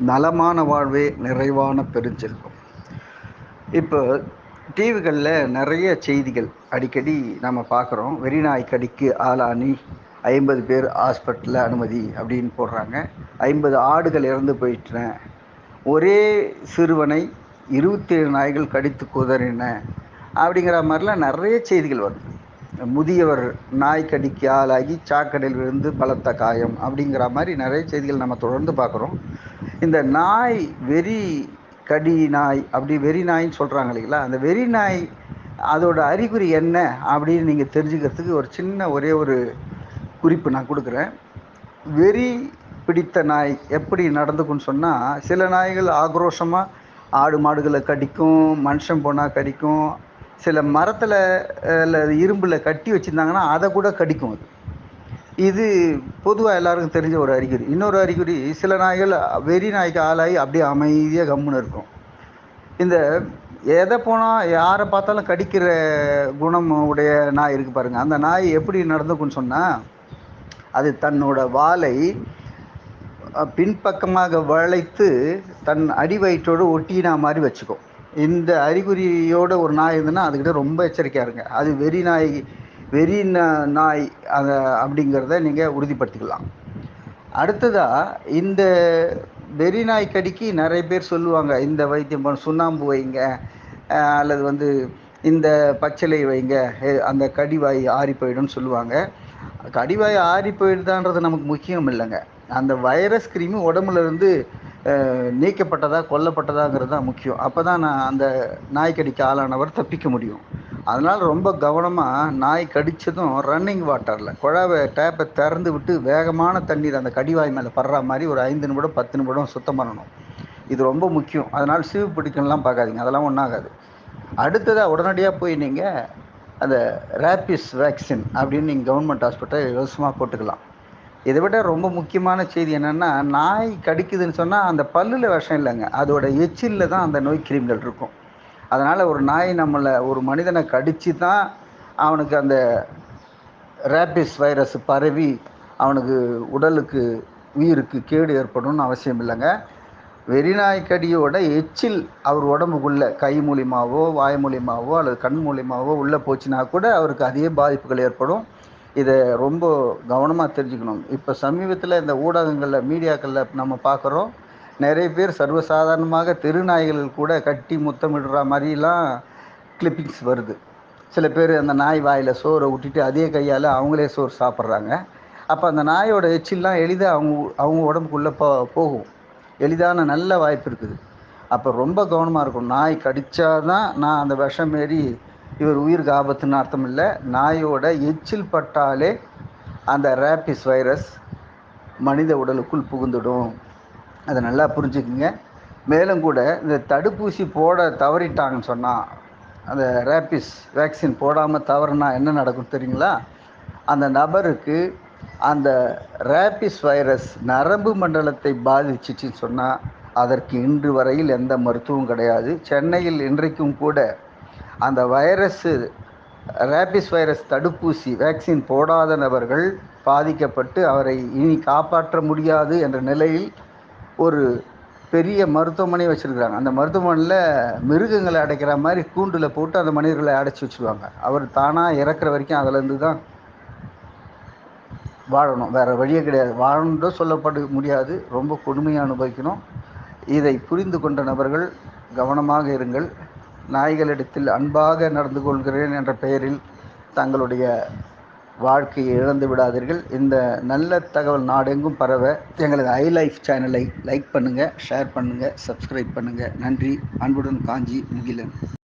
நலமான வாழ்வே நிறைவான பெருஞ்செல்வம். இப்போ டிவிகளில் நிறைய செய்திகள் அடிக்கடி நம்ம பார்க்குறோம். வெறிநாய் கடிக்கு ஆளானி ஐம்பது பேர் ஹாஸ்பிட்டலில் அனுமதி அப்படின்னு போடுறாங்க. ஐம்பது ஆடுகள் இறந்து போயிட்டன. ஒரே சிறுவனை இருபத்தேழு நாய்கள் கடித்து குதறின அப்படிங்கிற மாதிரிலாம் நிறைய செய்திகள் வருது. முதியவர் நாய் கடிக்கு ஆளாகி சாக்கடையில் விழுந்து பலத்த காயம் அப்படிங்கிற மாதிரி நிறைய செய்திகள் நம்ம தொடர்ந்து பார்க்குறோம். இந்த நாய் வெறி கடி நாய் அப்படி வெறி நாயின்னு சொல்கிறாங்க இல்லைங்களா? அந்த வெறி நாய் அதோட அறிகுறி என்ன அப்படின்னு நீங்கள் தெரிஞ்சுக்கிறதுக்கு ஒரு சின்ன ஒரே ஒரு குறிப்பு நான் கொடுக்குறேன். வெறி பிடித்த நாய் எப்படி நடந்துக்குன்னு சொன்னால் சில நாய்கள் ஆக்ரோஷமாக ஆடு மாடுகளை கடிக்கும் மனுஷன் போனால் கடிக்கும் சில மரத்தில் இல்லை இரும்பில் கட்டி வச்சுருந்தாங்கன்னா அதை கூட கடிக்கும் அது. இது பொதுவாக எல்லாருக்கும் தெரிஞ்ச ஒரு அறிகுறி. இன்னொரு அறிகுறி சில நாய்கள் வெறி நாய்க்கு ஆளாகி அப்படியே அமைதியாக கம்முன்னு இருக்கும். இந்த எதை போனால் யாரை பார்த்தாலும் கடிக்கிற குணம் உடைய நாய் இருக்குது பாருங்கள் அந்த நாய் எப்படி நடந்துக்குன்னு சொன்னால் அது தன்னோட வாலை பின்பக்கமாக வளைத்து தன் அடி வயிற்றோடு ஒட்டினா மாதிரி வச்சுக்கும். இந்த அறிகுறியோட ஒரு நாய் இருந்ததுன்னா அதுக்கிட்ட ரொம்ப எச்சரிக்கையாக இருங்க. அது வெறி நாய் வெறி நாய் அதை அப்படிங்கிறத நீங்கள் உறுதிப்படுத்திக்கலாம். அடுத்ததாக இந்த வெறி நாய் கடிக்கு நிறைய பேர் சொல்லுவாங்க இந்த வைத்தியம் சுண்ணாம்பு வைங்க அல்லது வந்து இந்த பச்சிலை வைங்க அந்த கடிவாய் ஆறி போயிடும்னு சொல்லுவாங்க. கடிவாய் ஆறி போயிடுதான்றது நமக்கு முக்கியம் இல்லைங்க. அந்த வைரஸ் கிருமி உடம்புல இருந்து நீக்கப்பட்டதா கொல்லப்பட்டதாங்கிறது தான் முக்கியம். அப்போ தான் நான் அந்த நாய் கடிக்க ஆளானவர் தப்பிக்க முடியும். அதனால் ரொம்ப கவனமாக நாய் கடித்ததும் ரன்னிங் வாட்டரில் குழாவை டேப்பை திறந்து விட்டு வேகமான தண்ணீர் அந்த கடிவாய் மேலே படுற மாதிரி ஒரு ஐந்து நிமிடம் பத்து நிமிடம் சுத்தம் பண்ணணும். இது ரொம்ப முக்கியம். அதனால் சீவு பிடிக்கணும்லாம் பார்க்காதீங்க. அதெல்லாம் ஒன்றாகாது அடுத்ததாக உடனடியாக போய் நீங்கள் அந்த ரேபிஸ் வேக்சின் அப்படின்னு நீங்கள் கவர்மெண்ட் ஹாஸ்பிட்டல் இலவசமாக போட்டுக்கலாம். இதை விட ரொம்ப முக்கியமான செய்தி என்னென்னா நாய் கடிக்குதுன்னு சொன்னால் அந்த பல்லில் விஷம் இல்லைங்க. அதோட எச்சிலில் தான் அந்த நோய் கிருமிகள் இருக்கும். அதனால் ஒரு நாய் நம்மளை ஒரு மனிதனை கடித்து தான் அவனுக்கு அந்த ரேபிஸ் வைரஸ் பரவி அவனுக்கு உடலுக்கு உயிருக்கு கேடு ஏற்படணும்னு அவசியம் இல்லைங்க. வெறிநாய்க்கடியோட எச்சில் அவர் உடம்புக்குள்ளே கை மூலியமாகவோ வாய் மூலியமாகவோ அல்லது கண் மூலியமாகவோ உள்ளே போச்சுன்னா கூட அவருக்கு அதே பாதிப்புகள் ஏற்படும். இதை ரொம்ப கவனமாக தெரிஞ்சுக்கணும். இப்போ சமீபத்தில் இந்த ஊடகங்களில் மீடியாக்களில் நம்ம பார்க்குறோம் நிறைய பேர் சர்வசாதாரணமாக தெருநாய்கள் கூட கட்டி முத்தமிடுற மாதிரிலாம் கிளிப்பிங்ஸ் வருது. சில பேர் அந்த நாய் வாயில் சோறை விட்டுட்டு அதே கையால் அவங்களே சோறு சாப்பிட்றாங்க. அப்போ அந்த நாயோட எச்சில்லாம் எளிதாக அவங்க அவங்க உடம்புக்குள்ளே போ போகும். எளிதான நல்ல வாய்ப்பு இருக்குது. அப்போ ரொம்ப கவனமாக இருக்கும் நாய் கடித்தாதான் நான் அந்த விஷம் மாரி இவர் உயிருக்கு ஆபத்துன்னு அர்த்தம் இல்லை நாயோட எச்சில் பட்டாலே அந்த ரேபிஸ் வைரஸ் மனித உடலுக்குள் புகுந்துடும். அதை நல்லா புரிஞ்சுக்குங்க. மேலும் கூட இந்த தடுப்பூசி போட தவறிட்டாங்கன்னு சொன்னால் அந்த ரேபிஸ் வேக்சின் போடாமல் தவறுனா என்ன நடக்கும் தெரியுங்களா? அந்த நபருக்கு அந்த ரேபிஸ் வைரஸ் நரம்பு மண்டலத்தை பாதிச்சிச்சின்னு சொன்னால் அதற்கு இன்று வரையில் எந்த மருத்துவம் கிடையாது. சென்னையில் இன்றைக்கும் கூட அந்த வைரஸ்ஸு ரேபிஸ் வைரஸ் தடுப்பூசி வேக்சின் போடாத நபர்கள் பாதிக்கப்பட்டு அவரை இனி காப்பாற்ற முடியாது என்ற நிலையில் ஒரு பெரிய மருத்துவமனை வச்சுருக்குறாங்க. அந்த மருத்துவமனையில் மிருகங்களை அடைக்கிற மாதிரி கூண்டில் போட்டு அந்த மனிதர்களை அடைச்சி வச்சுருவாங்க. அவர் தானாக இறக்குற வரைக்கும் அதிலேருந்து தான் வாழணும். வேறு வழியே கிடையாது. வாழணுன்றோ சொல்லப்பட முடியாது. ரொம்ப கொடுமையாக அனுபவிக்கணும். இதை புரிந்து கொண்ட நபர்கள் கவனமாக இருங்கள். நாய்களிடத்தில் அன்பாக நடந்து கொள்கிறேன் என்ற பெயரில் தங்களுடைய வாழ்க்கையை இழந்து விடாதீர்கள். இந்த நல்ல தகவல் நாடெங்கும் பரவ எங்களது ஐ லைஃப் சேனலை லைக் பண்ணுங்கள் ஷேர் பண்ணுங்கள் சப்ஸ்கிரைப் பண்ணுங்கள் நன்றி. அன்புடன் காஞ்சி முகிலன்.